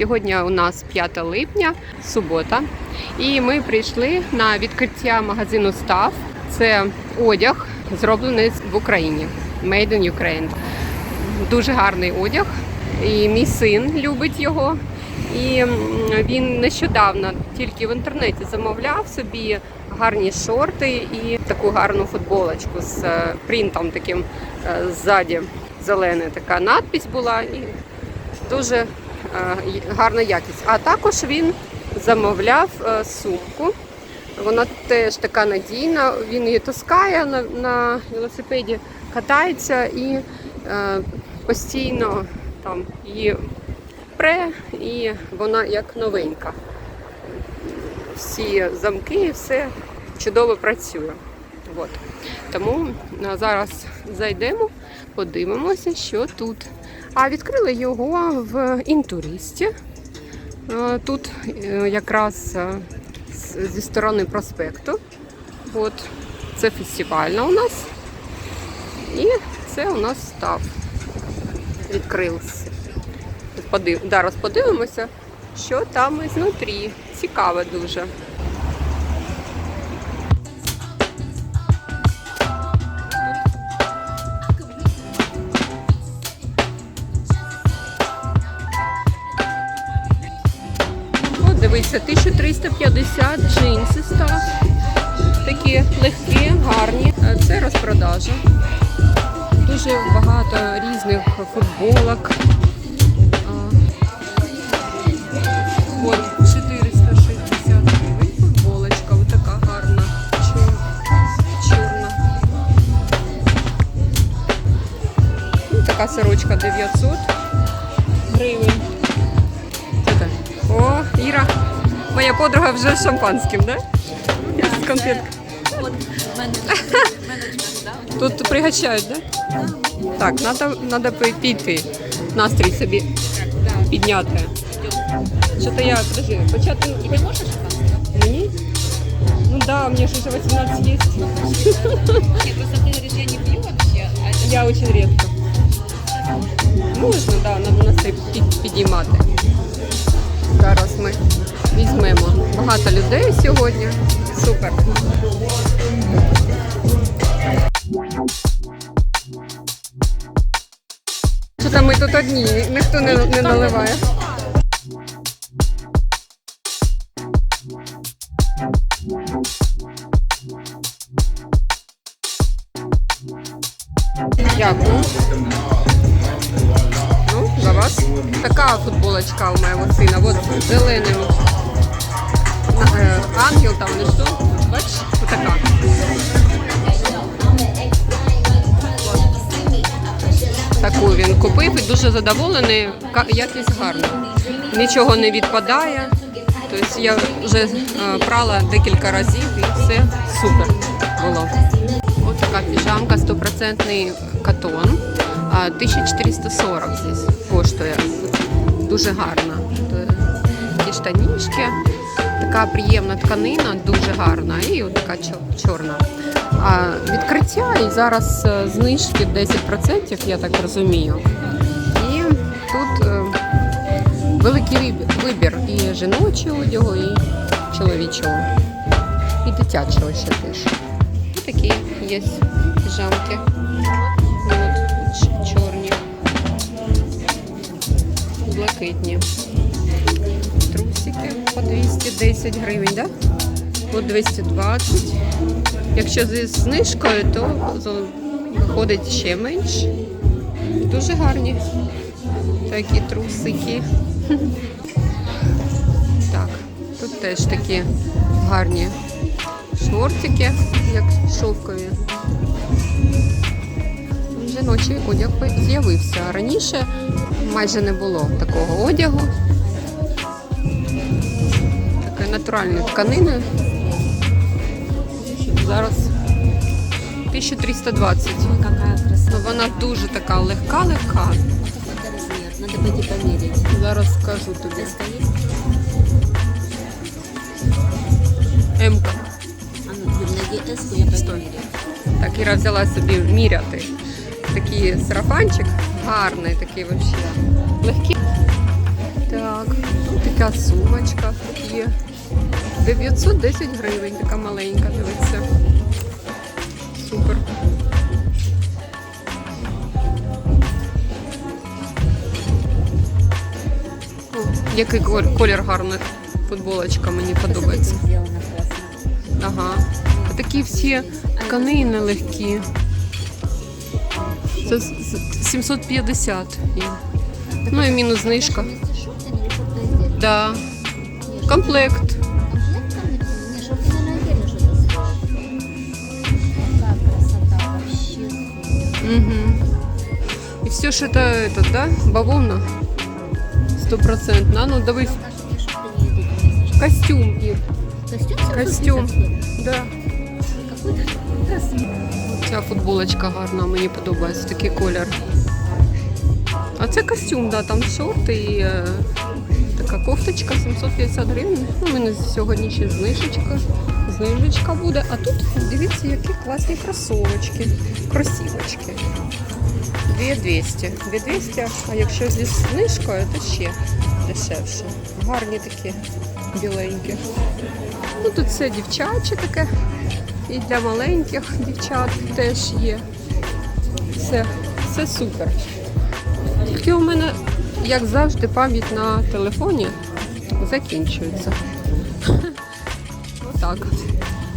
Сьогодні у нас 5 липня, субота, і ми прийшли на відкриття магазину Став. Це одяг, зроблений в Україні. Made in Ukraine. Дуже гарний одяг. І мій син любить його. І він нещодавно тільки в інтернеті замовляв собі гарні шорти і таку гарну футболочку з е, принтом таким е, ззаді. Зелена така надпись була і дуже гарна якість. А також він замовляв е, сумку. Вона теж така надійна. Він її таскає на, на велосипеді, катається і е, постійно там її пре, і вона як новенька. Всі замки все чудово працює. От. Тому зараз зайдемо, подивимося, що тут. А відкрили його в інтуристі. Е, Тут е, якраз е, зі сторони проспекту. От. Це фестивальна у нас. І це у нас став. Відкрився. Зараз подивимося, що там ізнутрі. Цікаво дуже. 1350 джинси став. Такі легкі, гарні. Е, Це розпродажа. Дуже багато різних футболок. Подруга вже з шампанським, да? З мене менеджмент, да? Тут пригощають, да? Так, треба, треба піти. Настрій собі підняти. Що-то я, подожди, почати. І ти можеш? Мені? Ну да, мне же уже 18 есть. Ні, просто говориш, я не п'ю вообще, Я очень редко. Можна, да, надо настрій під- підіймати. Зараз ми візьмемо багато людей сьогодні. Супер. Що там ми тут одні, ніхто не, не наливає. Дякую. Ну, за вас. Така футболочка у моего сина. Вот зелений. Е, Ангел там или що? Бачиш? Отака. Таку він купив і дуже задоволений. Якість гарна. Нічого не відпадає. Тобто я вже е, прала декілька разів і все супер було. Ось така піжамка 100% катон. А 1440 здесь коштує. Дуже гарна. Такі штанішки. Така приємна тканина, дуже гарна. І от така чорна. А відкриття і зараз е, знижки 10%, я так розумію. І тут е, великий вибір- і жіночого одягу, і чоловічого, і дитячого ще теж. І такі є піжамки. Чорні, блакитні. По 210 гривень, да? По 220. Якщо зі знижкою, то виходить ще менше. Дуже гарні такі трусики. Так, тут теж такі гарні шортики, як шовкові. Жіночий одяг з'явився. Раніше майже не було такого одягу. Такої натуральної тканини. Зараз 1320. Ой. Ну, вона дуже така легка-легка. Зараз скажу тобі. М-ка. Так, Іра взяла собі міряти. Такий сарафанчик гарний, такий взагалі. Легкий. Так, така сумочка є. 910 гривень, така маленька, дивіться. Супер. О, який кол- колір гарний. Футболочка мені подобається. Ага. А такі всі тканини легкі. Це з- з- 750 є. Ну і мінус знижка. Да. Комплект. Угу. І все ж це, это, да? Бавовна? Стопроцентно. А Ну, дивись, Наши мне шорты не идут. мне слишком. костюм. Ір. Костюм Костюм. 750 Да. Какой-то красный. Ця футболочка гарна, мені подобається такий колір. А це костюм, да, там шорти і е, така кофточка 750 гривень. Ну, у мене сьогодні ще знижечка. Знижечка буде. А тут дивіться, які класні кросовочки, кросівочки. 2200. 2200, а якщо зі знижкою, то ще дешевше. Гарні такі біленькі. Ну тут все дівчаче таке. І для маленьких дівчат теж є. Все, все супер. Тільки у мене, як завжди, пам'ять на телефоні закінчується. Отак.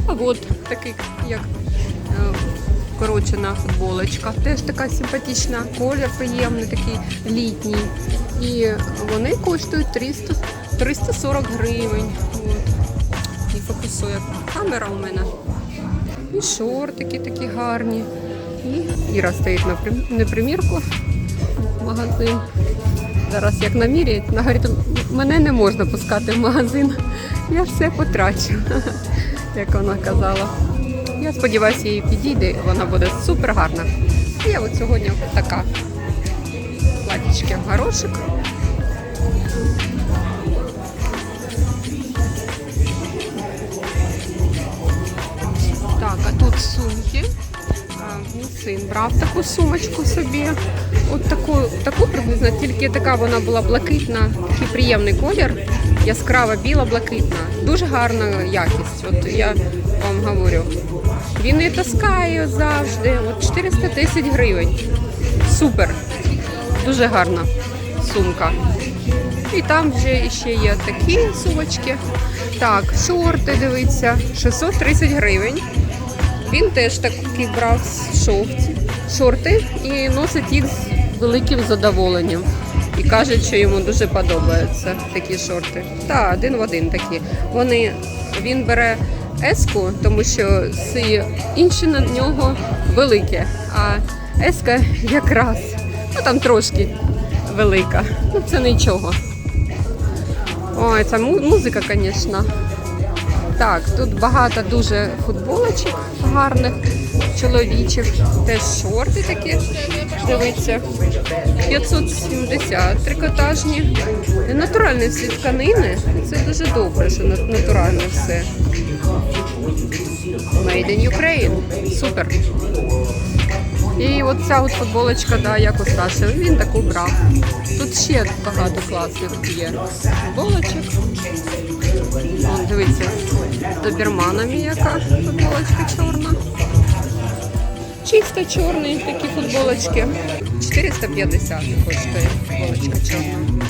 А от такий, як е, корочена футболочка. Теж така симпатична, колір приємний, такий літній. І вони коштують 300, 340 гривень. От. І фокусує камера у мене. І шортики такі гарні. І Іра стоїть на, примірку магазин. Зараз як наміряють, вона говорить, мене не можна пускати в магазин. Я все потрачу, як вона казала. Я сподіваюся, їй підійде, вона буде супер гарна. Я от сьогодні така платічки в горошик. Так, а тут сумки. Син брав таку сумочку собі. От таку, таку приблизно, тільки така вона була блакитна, такий приємний колір, яскрава біла блакитна. Дуже гарна якість. От я вам говорю. Він і таскає завжди. От 410 гривень. Супер. Дуже гарна сумка. І там вже ще є такі сумочки. Так, шорти, дивіться, 630 гривень. Він теж такий брав шорти і носить їх з великим задоволенням. І каже, що йому дуже подобаються такі шорти. Так, один в один такі. Вони, він бере еску, тому що всі інші на нього великі, а еска якраз ну, там трошки велика. Ну це нічого. Ой, ця музика, звісно. Так, тут багато дуже футболочок гарних, чоловічих, теж шорти такі. Дивіться. 570 трикотажні. Натуральні всі тканини. Це дуже добре, що на- натуральне все. Made in Ukraine. Супер. І от ця от футболочка, да, як у Саші, він таку брав. Тут ще багато класних є футболочок. Вон, дивіться, з доберманами яка футболочка чорна. Чисто чорні такі футболочки. 450 коштує футболочка чорна.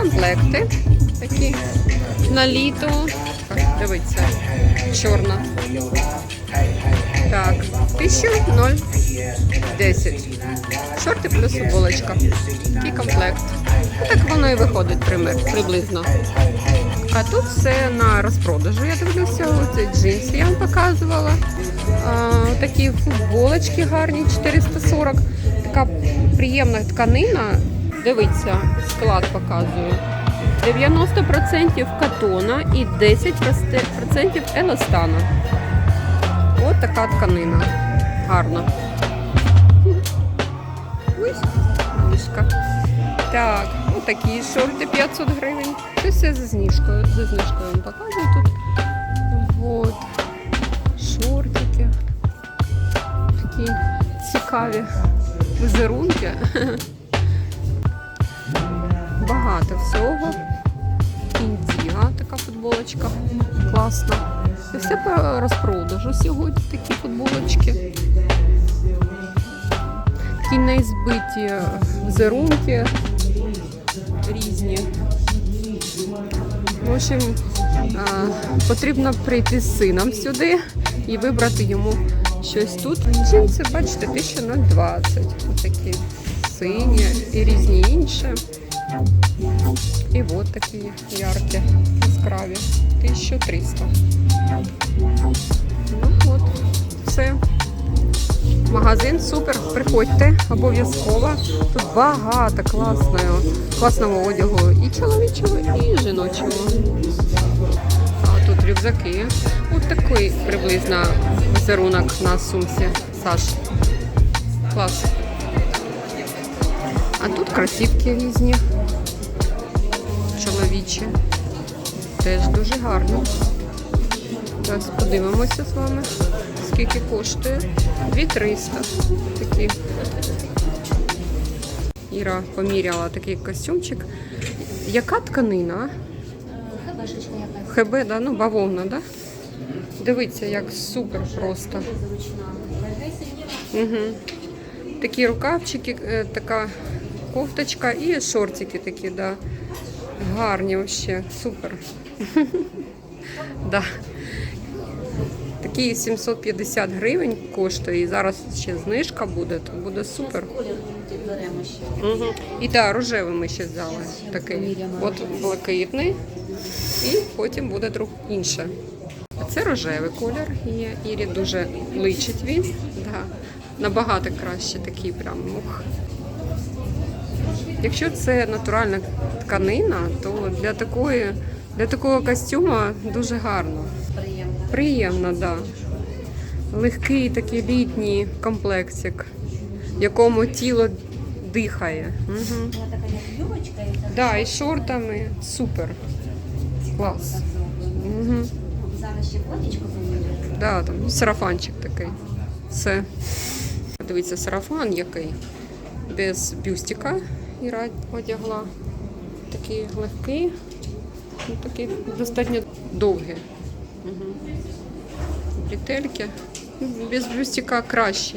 Комплекти такі на літо. Дивіться, чорна. Так, 1010. Шорти плюс футболочка. Такий комплект. Так воно і виходить приблизно. А тут все на розпродажу. Я дивлюся, оце джинси я вам показувала. А, такі футболочки гарні, 440. Така приємна тканина. Дивіться, склад показую. 90% катона і 10% еластана. От така тканина. Гарна. Ось знижка. Так, отакі шорти 500 гривень. Це все за знижкою. За знижкою вам показую тут. Вот. Шортики. Такі цікаві візерунки. Багато всього. футболочка. Класно. І все по розпродажу сьогодні такі футболочки. Такі неізбиті візерунки різні. В общем, потрібно прийти з сином сюди і вибрати йому щось тут. Джинси, бачите, 1020. Такі сині і різні інші. І от такі яркі, яскраві. 1300. Ну от, все. Магазин супер, приходьте обов'язково. Тут багато класного, класного одягу і чоловічого, і жіночого. А тут рюкзаки. Ось такий приблизно візерунок на сумці Саш. Клас. А тут кросівки різні. Чоловічі. Теж дуже гарно. Зараз подивимося з вами, скільки коштує. 2300 такі. Іра поміряла такий костюмчик. Яка тканина? ХБ, да? ну бавовна, да? Дивіться, як супер просто. Угу. Такі рукавчики, е, така кофточка і шортики такі, да. Гарні взагалі, супер. да. Такі 750 гривень коштує, і зараз ще знижка буде, то буде супер. Угу. І так, рожевий ми ще взяли. Такий. От блакитний, і потім буде друг інше. Це рожевий колір. І Ірі дуже личить він. Да. Набагато краще такий прям мух. Якщо це натуральна тканина, то для такої, для такого костюму дуже гарно. Приємно. Приємно, так. Да. Легкий такий літній комплексик, в якому тіло дихає. Угу. Вона така як юбочка і так. Да, і шортами супер. Клас. Угу. Зараз ще платічко поміряти. Да, там сарафанчик такий. Все. Дивіться, сарафан який. Без бюстика Іра одягла. Такий легкий, ну, такий достатньо довгий. Угу. Бретельки. Ну, Без бюстика краще.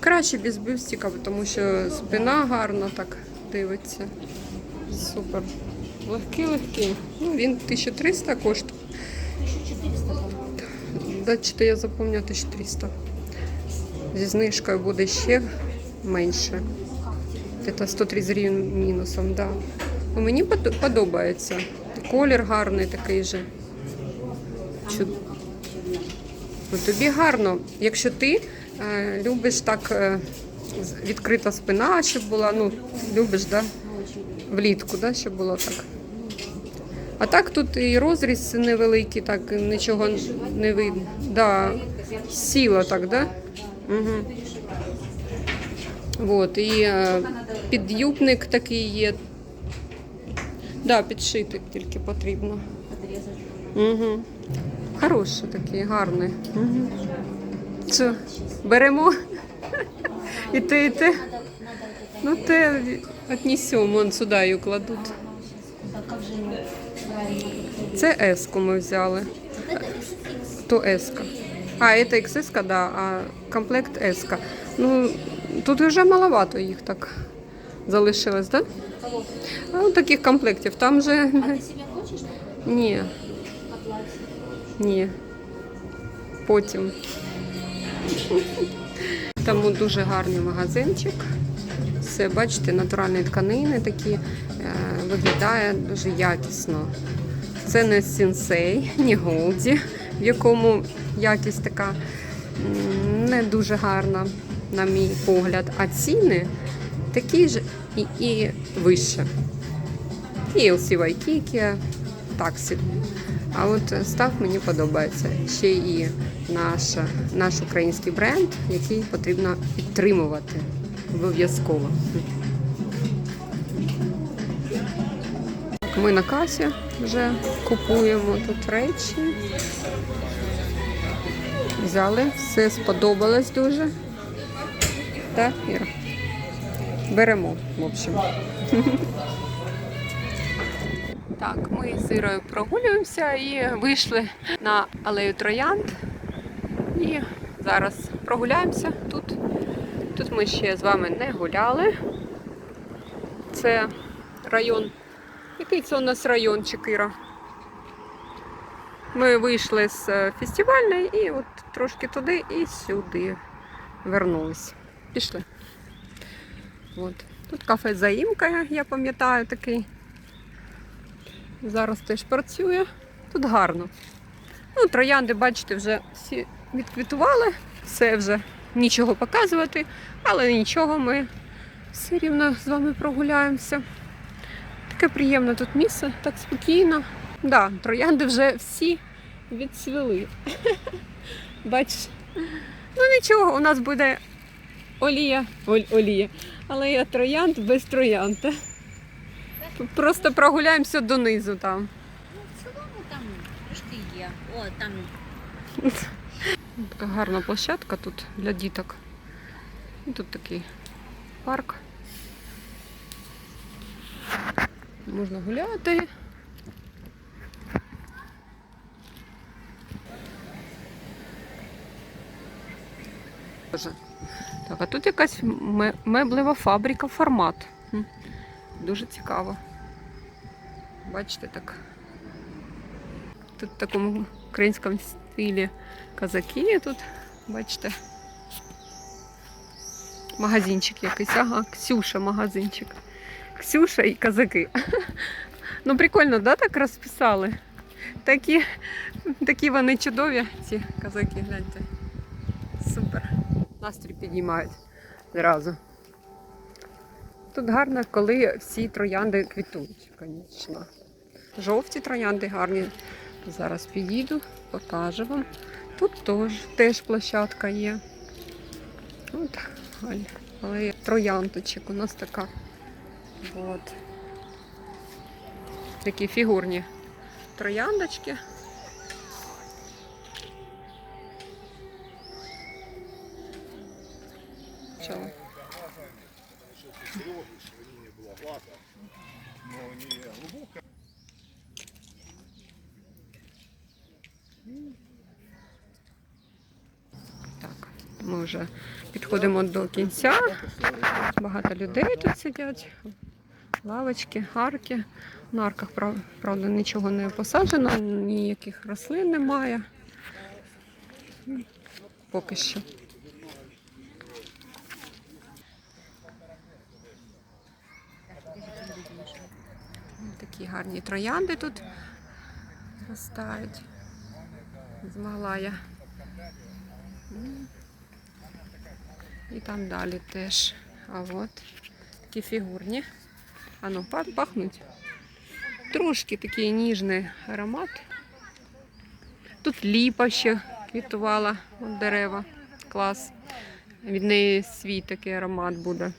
Краще без бюстика, тому що спина гарно так дивиться. Супер. Легкий, легкий. Ну, він 1300 коштує. 1400 там. Да, чи я запам'ятаю 1300. Зі знижкою буде ще менше. Це 130 гривень мінусом, да. Ну, мені подобається. Колір гарний такий же. Чуд... Ну, тобі гарно. Якщо ти е, любиш так е, відкрита спина, щоб була, ну, любиш, да? влітку, да, щоб було так. А так тут і розріз невеликий, так нічого не видно. Да. Сіла так, да? Угу. Вот, і е, підюбник такий є. Да, підшити тільки потрібно. Угу. Хороший такий, гарний. Угу. Що, беремо? І те, і те. Ну, те віднесемо, вон сюди її кладуть. Це еску ми взяли. То еска. А, это XS, да, а комплект еска. Ну, тут вже маловато їх так залишилось, да? Ну, таких комплектів. Там же А ты себе хочешь ні, ні. Потім. Тому дуже гарний магазинчик. Все, бачите, натуральні тканини такі е, виглядає дуже якісно. Це не сінсей, ні голді, в якому якість така не дуже гарна, на мій погляд. А ціни такі ж і, і вище. І LC Waikiki, таксі. А от став мені подобається. Ще і наш, наш український бренд, який потрібно підтримувати обов'язково. Ми на касі вже купуємо тут речі. Взяли, все сподобалось дуже. Так, Іра? Беремо, в общем. Так, ми з Ірою прогулюємося і вийшли на алею Троянд. І зараз прогуляємося тут. Тут ми ще з вами не гуляли. Це район. Який це у нас район Чекира? Ми вийшли з фестивальної і от трошки туди і сюди вернулись. Пішли. От. Тут кафе Заїмка, я пам'ятаю такий. Зараз теж працює. Тут гарно. Ну, троянди, бачите, вже всі відквітували, все вже нічого показувати, але нічого, ми все рівно з вами прогуляємося. Таке приємне тут місце, так спокійно. Да, троянди вже всі відцвіли. Бачиш? Ну нічого, у нас буде олія, оль, олія, але я троянд без троянда. Просто прогуляємося донизу там. Ну, в цілому там трошки є. О, там Така гарна площадка тут для діток. І тут такий парк. Можна гуляти. Так, а тут якась ме- меблева фабрика формат. Дуже цікаво. Бачите так. Тут в такому українському стилі казаки тут, бачите. Магазинчик якийсь, ага, Ксюша магазинчик. Ксюша і казаки. Ну, прикольно, да, так розписали? Такі, такі вони чудові, ці казаки, гляньте. Супер. Настрій піднімають зразу. Тут гарно, коли всі троянди квітують, звісно. Жовті троянди гарні. Зараз підійду, покажу вам. Тут теж, теж площадка є. От, але, трояндочок у нас така. От. Такі фігурні трояндочки. Чого? Так, ми вже підходимо до кінця. Багато людей тут сидять. Лавочки, арки. На арках, правда, нічого не посаджено, ніяких рослин немає. Поки що. Такі гарні троянди тут ростають. Змогла я. І там далі теж. А от такі фігурні. А ну, пахнуть. Трошки такий ніжний аромат. Тут ліпа ще квітувала от дерева. Клас. Від неї свій такий аромат буде.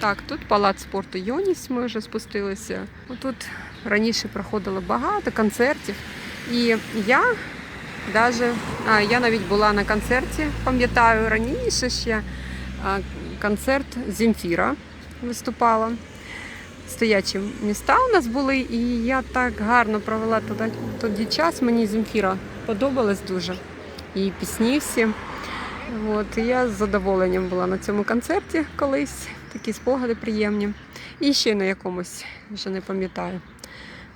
Так, тут палац спорту Йоніс, ми вже спустилися. Тут раніше проходило багато концертів. І я даже, а, я навіть була на концерті, пам'ятаю, раніше ще концерт Земфіра виступала. Стоячі міста у нас були, і я так гарно провела туди, тоді час. Мені Земфіра подобалась дуже. Її пісні всі. От, і я з задоволенням була на цьому концерті колись. Такі спогади приємні. І ще на якомусь, вже не пам'ятаю.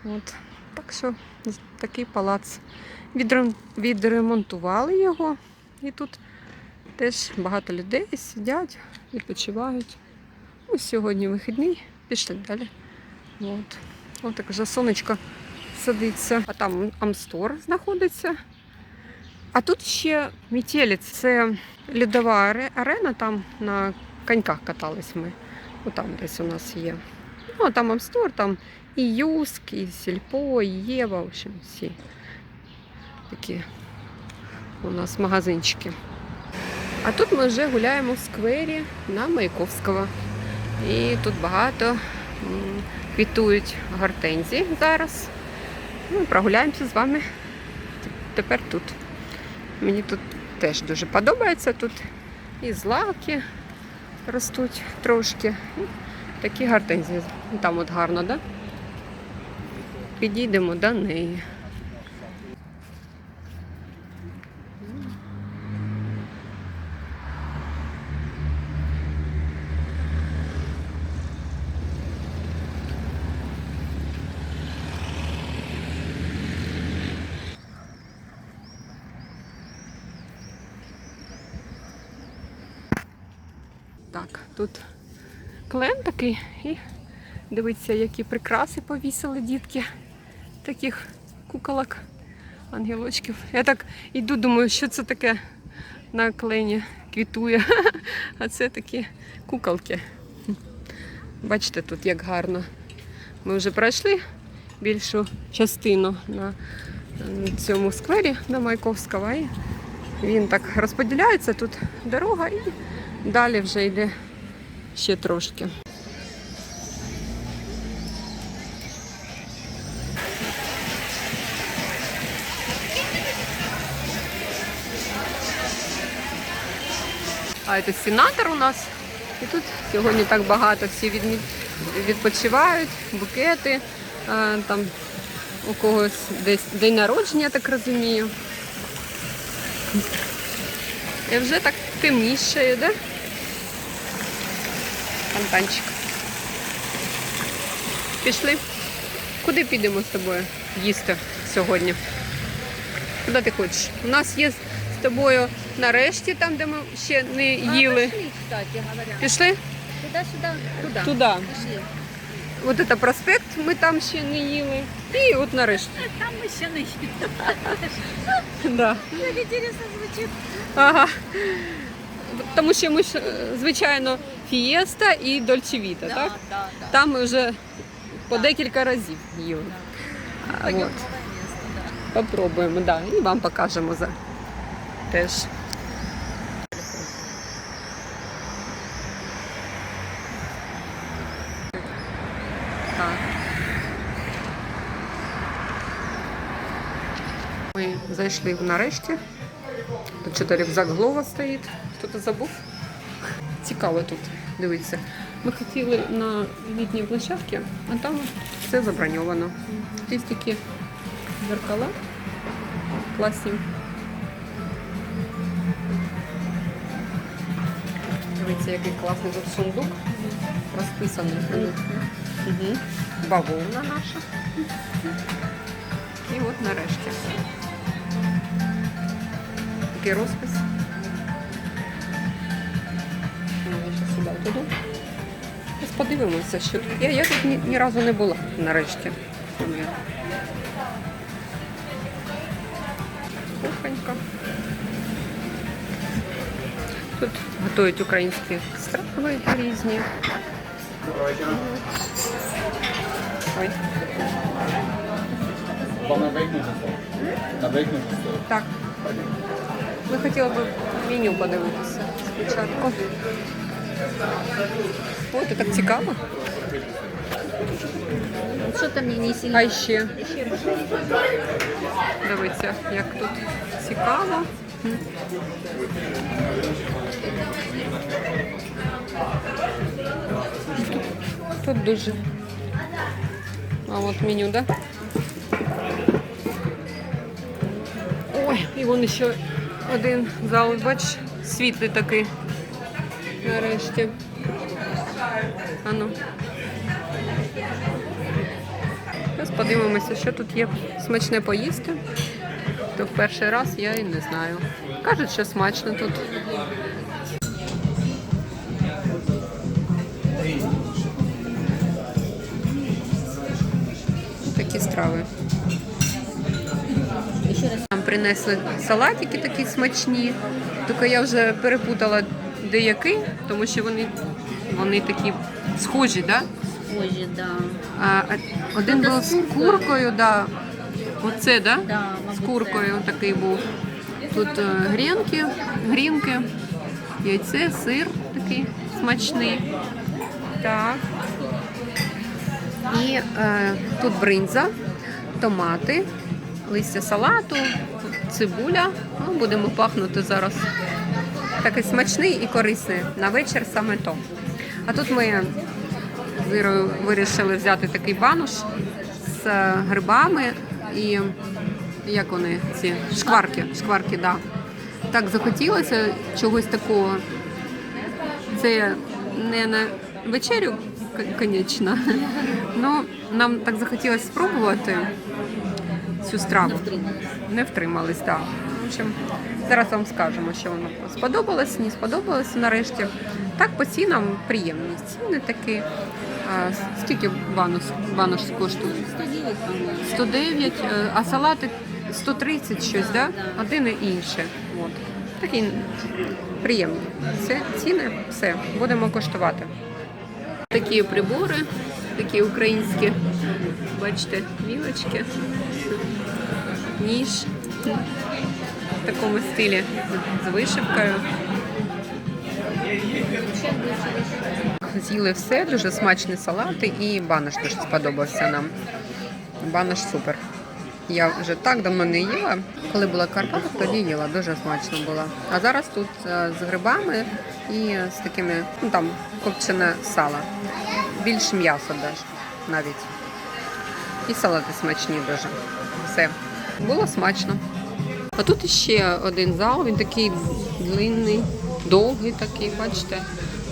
От. Так що такий палац. Відремонтували його. І тут теж багато людей сидять, відпочивають. Ось сьогодні вихідний, пішли далі. От. Ось так вже сонечко садиться. А там Амстор знаходиться. А тут ще Мітєліць. Це льодова арена, там на коньках катались ми. Отам десь у нас є. Ну, а там Амстор, там і Юск, і Сільпо, і Єва, в общем, всі такі у нас магазинчики. А тут ми вже гуляємо в сквері на Маяковського. І тут багато квітують гортензії зараз. Ну, прогуляємося з вами тепер тут. Мені тут теж дуже подобається. Тут і злаки ростуть трошки. Такі гортензії. Там от гарно, да? Підійдемо до неї. Так, тут клен такий і дивіться, які прикраси повісили дітки таких куколок, ангелочків. Я так іду, думаю, що це таке на клені квітує. А це такі куколки. Бачите, тут як гарно. Ми вже пройшли більшу частину на цьому сквері на Майковського. І він так розподіляється, тут дорога і далі вже йде ще трошки. А це сенатор у нас. І тут сьогодні так багато всі відпочивають, букети, там у когось десь день народження, я так розумію. І вже так темніше, да? Фонтанчик. Пішли. Куди підемо з тобою їсти сьогодні? Куди ти хочеш? У нас є з тобою нарешті, там, де ми ще не їли. Пошли, кстати говоря. Пішли? Туда. Туди. Пошли. От це проспект, ми там ще не їли. І от нарешті. Там ми ще не. Да. Так інтересно звучить. Ага. Тому що ми ж, е, звичайно, фієста і дольчевіта, так? Да, да, да. Там ми вже по декілька разів їли. А, От. да. Попробуємо, да. І вам покажемо за теж. Так. Ми зайшли нарешті. Тут що-то рюкзак Глова стоїть. Хто-то забув? Цікаво тут, дивіться. Ми хотіли на літній площадці, а там все заброньовано. Тут такі зеркала класні. Дивіться, який класний тут сундук розписаний. Угу. Бавовна наша. І от нарешті. Такий розпис. Ну, я ще сюди туди. Ось подивимося, що тут. Я, я тут ні, ні разу не була нарешті. Кухонька. Тут готують українські страви різні. Ой, Вам навикнути Навикнути так. Ми хотіли б меню подивитися спочатку. О, це так цікаво. Что-то мне не сильно. А ще дивіться, як тут цікаво. Тут дуже. А от меню, да? Ой, і вон ще Один зал, бач, світлий такий. Нарешті. А ну. Зараз подивимося, що тут є смачне поїсти. То в перший раз я і не знаю. Кажуть, що смачно тут. Такі страви. Принесли салатики такі смачні. Тільки я вже перепутала деякі, тому що вони, вони такі схожі, да? Позже, да. А, один був з з куркою. да. Оце, да? Да, З мабуть, куркою такий був. Тут е, грінки, грінки, яйце, сир такий смачний. Так. І е, тут бринза, томати, листя салату, цибуля. Ну, будемо пахнути зараз. Такий смачний і корисний. На вечір саме то. А тут ми з Ірою вирішили взяти такий бануш з грибами і як вони ці шкварки. Шкварки, да. Так захотілося чогось такого. Це не на вечерю, звісно. Ну, нам так захотілося спробувати цю страву. Не втримались, так. В общем, зараз вам скажемо, що воно сподобалось, не сподобалось нарешті. Так, по цінам приємні. Ціни такі. А, скільки бануш коштує? 109, по-моему. 109, е, а салати 130 щось, да? Один і інше. От. Такі приємні. Це ціни, все, будемо коштувати. Такі прибори, такі українські, бачите, вілочки, ніж в такому стилі з вишивкою. З'їли все, дуже смачні салати і банош дуже сподобався нам. Банош супер. Я вже так давно не їла. Коли була в тоді їла, дуже смачно було. А зараз тут е, з грибами і з такими, ну там копчене сало. Більше м'яса навіть. І салати смачні дуже. Все. Було смачно. А тут ще один зал, він такий длинний, довгий такий, бачите.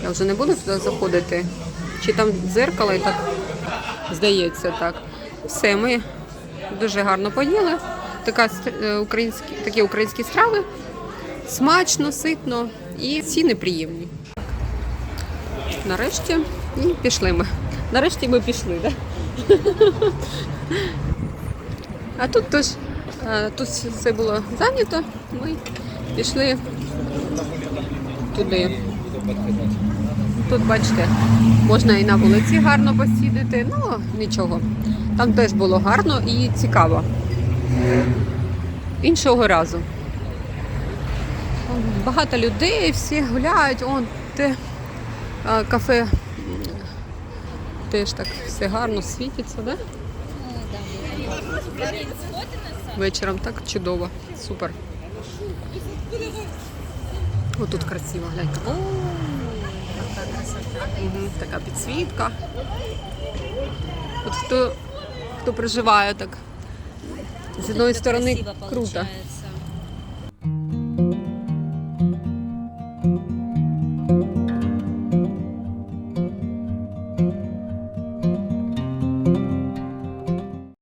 Я вже не буду туди заходити. Чи там дзеркало і так здається так. Все, ми дуже гарно поїли. Така е, українські, такі українські страви. Смачно, ситно і ціни приємні. Нарешті і пішли ми. Нарешті ми пішли, так? Да? А тут тож, е, тут все було зайнято. Ми пішли туди. Тут, бачите, можна і на вулиці гарно посідати, ну нічого. Там теж було гарно і цікаво. Іншого разу. Багато людей, всі гуляють, он те а, кафе теж так все гарно світиться, да? Вечором так чудово, супер. Ось тут красиво, гляньте. О, така красота. Така підсвітка. От хто, хто проживає так. З одної сторони круто.